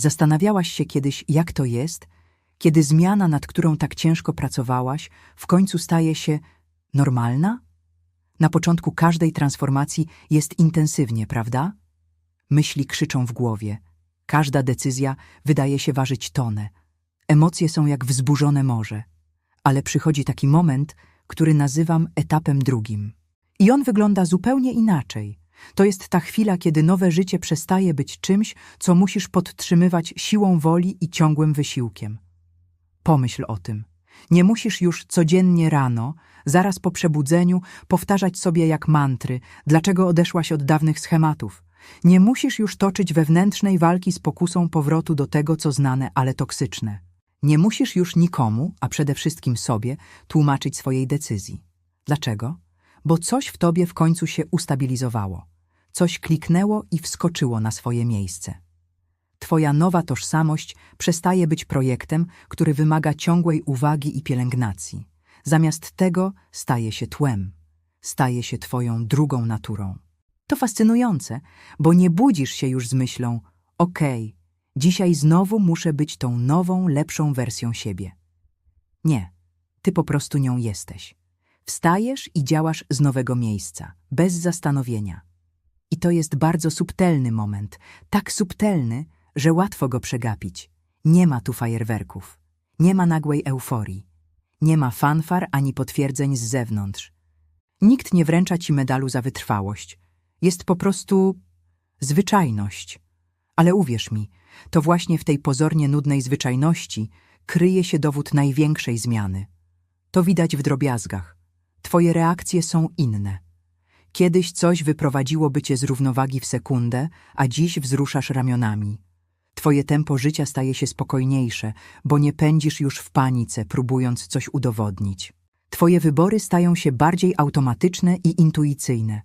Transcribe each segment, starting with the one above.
Zastanawiałaś się kiedyś, jak to jest, kiedy zmiana, nad którą tak ciężko pracowałaś, w końcu staje się normalna? Na początku każdej transformacji jest intensywnie, prawda? Myśli krzyczą w głowie. Każda decyzja wydaje się ważyć tonę. Emocje są jak wzburzone morze. Ale przychodzi taki moment, który nazywam etapem drugim. I on wygląda zupełnie inaczej. To jest ta chwila, kiedy nowe życie przestaje być czymś, co musisz podtrzymywać siłą woli i ciągłym wysiłkiem. Pomyśl o tym. Nie musisz już codziennie rano, zaraz po przebudzeniu, powtarzać sobie jak mantry, dlaczego odeszłaś od dawnych schematów. Nie musisz już toczyć wewnętrznej walki z pokusą powrotu do tego, co znane, ale toksyczne. Nie musisz już nikomu, a przede wszystkim sobie, tłumaczyć swojej decyzji. Dlaczego? Bo coś w tobie w końcu się ustabilizowało. Coś kliknęło i wskoczyło na swoje miejsce. Twoja nowa tożsamość przestaje być projektem, który wymaga ciągłej uwagi i pielęgnacji. Zamiast tego staje się tłem, staje się Twoją drugą naturą. To fascynujące, bo nie budzisz się już z myślą: okej, dzisiaj znowu muszę być tą nową, lepszą wersją siebie. Nie, ty po prostu nią jesteś. Wstajesz i działasz z nowego miejsca, bez zastanowienia. I to jest bardzo subtelny moment, tak subtelny, że łatwo go przegapić. Nie ma tu fajerwerków, nie ma nagłej euforii, nie ma fanfar ani potwierdzeń z zewnątrz. Nikt nie wręcza ci medalu za wytrwałość. Jest po prostu zwyczajność. Ale uwierz mi, to właśnie w tej pozornie nudnej zwyczajności kryje się dowód największej zmiany. To widać w drobiazgach. Twoje reakcje są inne. Kiedyś coś wyprowadziłoby cię z równowagi w sekundę, a dziś wzruszasz ramionami. Twoje tempo życia staje się spokojniejsze, bo nie pędzisz już w panice, próbując coś udowodnić. Twoje wybory stają się bardziej automatyczne i intuicyjne.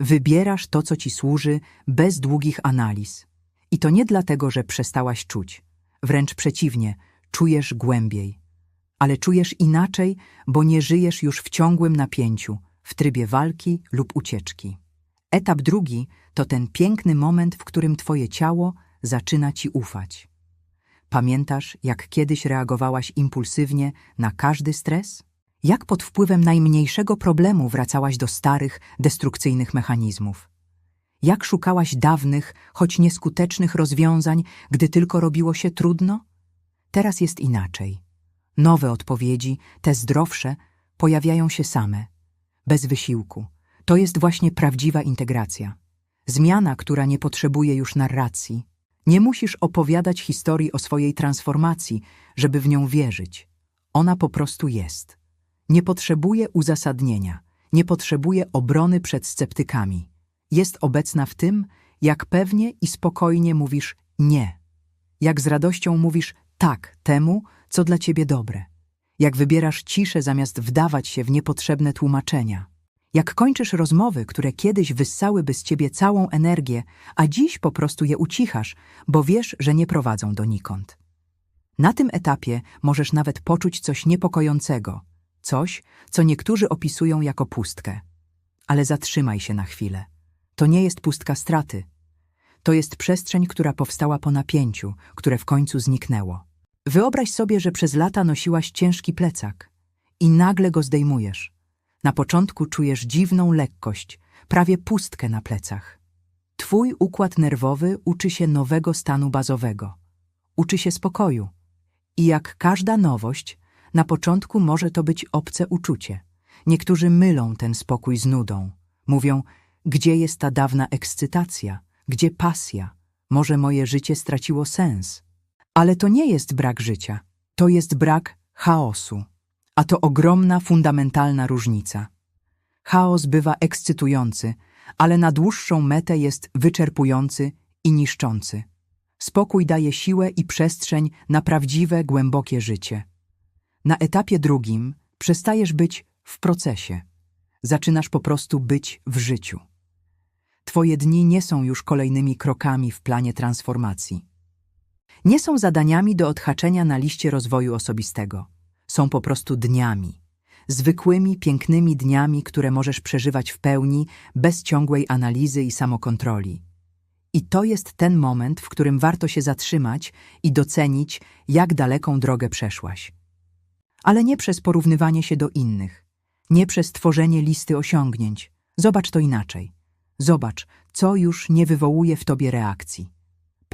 Wybierasz to, co ci służy, bez długich analiz. I to nie dlatego, że przestałaś czuć. Wręcz przeciwnie, czujesz głębiej. Ale czujesz inaczej, bo nie żyjesz już w ciągłym napięciu, w trybie walki lub ucieczki. Etap drugi to ten piękny moment, w którym twoje ciało zaczyna ci ufać. Pamiętasz, jak kiedyś reagowałaś impulsywnie na każdy stres? Jak pod wpływem najmniejszego problemu wracałaś do starych, destrukcyjnych mechanizmów? Jak szukałaś dawnych, choć nieskutecznych rozwiązań, gdy tylko robiło się trudno? Teraz jest inaczej. Nowe odpowiedzi, te zdrowsze, pojawiają się same, bez wysiłku. To jest właśnie prawdziwa integracja. Zmiana, która nie potrzebuje już narracji. Nie musisz opowiadać historii o swojej transformacji, żeby w nią wierzyć. Ona po prostu jest. Nie potrzebuje uzasadnienia, nie potrzebuje obrony przed sceptykami. Jest obecna w tym, jak pewnie i spokojnie mówisz nie. Jak z radością mówisz tak temu, co dla ciebie dobre. Jak wybierasz ciszę zamiast wdawać się w niepotrzebne tłumaczenia. Jak kończysz rozmowy, które kiedyś wyssałyby z ciebie całą energię, a dziś po prostu je ucichasz, bo wiesz, że nie prowadzą donikąd. Na tym etapie możesz nawet poczuć coś niepokojącego, coś, co niektórzy opisują jako pustkę. Ale zatrzymaj się na chwilę. To nie jest pustka straty. To jest przestrzeń, która powstała po napięciu, które w końcu zniknęło. Wyobraź sobie, że przez lata nosiłaś ciężki plecak i nagle go zdejmujesz. Na początku czujesz dziwną lekkość, prawie pustkę na plecach. Twój układ nerwowy uczy się nowego stanu bazowego. Uczy się spokoju. I jak każda nowość, na początku może to być obce uczucie. Niektórzy mylą ten spokój z nudą. Mówią, gdzie jest ta dawna ekscytacja, gdzie pasja, może moje życie straciło sens. Ale to nie jest brak życia, to jest brak chaosu. A to ogromna, fundamentalna różnica. Chaos bywa ekscytujący, ale na dłuższą metę jest wyczerpujący i niszczący. Spokój daje siłę i przestrzeń na prawdziwe, głębokie życie. Na etapie drugim przestajesz być w procesie. Zaczynasz po prostu być w życiu. Twoje dni nie są już kolejnymi krokami w planie transformacji. Nie są zadaniami do odhaczenia na liście rozwoju osobistego są po prostu dniami. Zwykłymi, pięknymi dniami, które możesz przeżywać w pełni, bez ciągłej analizy i samokontroli. I to jest ten moment, w którym warto się zatrzymać i docenić, jak daleką drogę przeszłaś. Ale nie przez porównywanie się do innych, nie przez tworzenie listy osiągnięć. Zobacz to inaczej. Zobacz, co już nie wywołuje w tobie reakcji.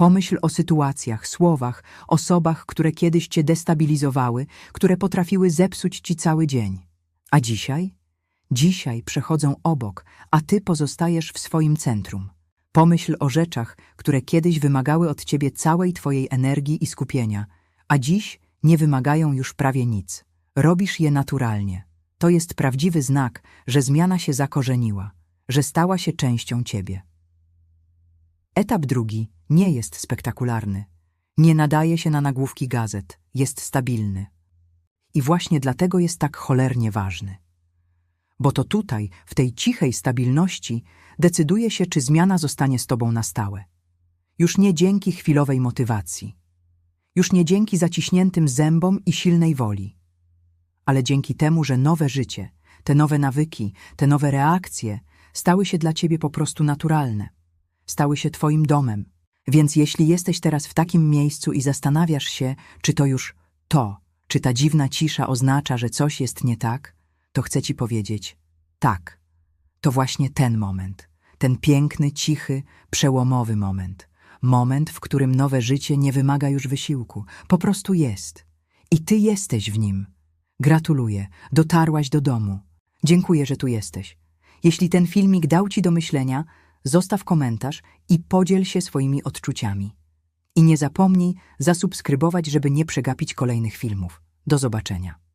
Pomyśl o sytuacjach, słowach, osobach, które kiedyś cię destabilizowały, które potrafiły zepsuć ci cały dzień. A dzisiaj? Dzisiaj przechodzą obok, a ty pozostajesz w swoim centrum. Pomyśl o rzeczach, które kiedyś wymagały od ciebie całej twojej energii i skupienia, a dziś nie wymagają już prawie nic. Robisz je naturalnie. To jest prawdziwy znak, że zmiana się zakorzeniła, że stała się częścią ciebie. Etap drugi nie jest spektakularny. Nie nadaje się na nagłówki gazet, jest stabilny. I właśnie dlatego jest tak cholernie ważny. Bo to tutaj, w tej cichej stabilności, decyduje się, czy zmiana zostanie z tobą na stałe. Już nie dzięki chwilowej motywacji. Już nie dzięki zaciśniętym zębom i silnej woli. Ale dzięki temu, że nowe życie, te nowe nawyki, te nowe reakcje stały się dla ciebie po prostu naturalne. Stały się twoim domem. Więc jeśli jesteś teraz w takim miejscu i zastanawiasz się, czy to już to, czy ta dziwna cisza oznacza, że coś jest nie tak, to chcę ci powiedzieć tak. To właśnie ten moment, ten piękny, cichy, przełomowy moment. Moment, w którym nowe życie nie wymaga już wysiłku, po prostu jest. I ty jesteś w nim. Gratuluję, dotarłaś do domu. Dziękuję, że tu jesteś. Jeśli ten filmik dał ci do myślenia, zostaw komentarz i podziel się swoimi odczuciami. I nie zapomnij zasubskrybować, żeby nie przegapić kolejnych filmów. Do zobaczenia.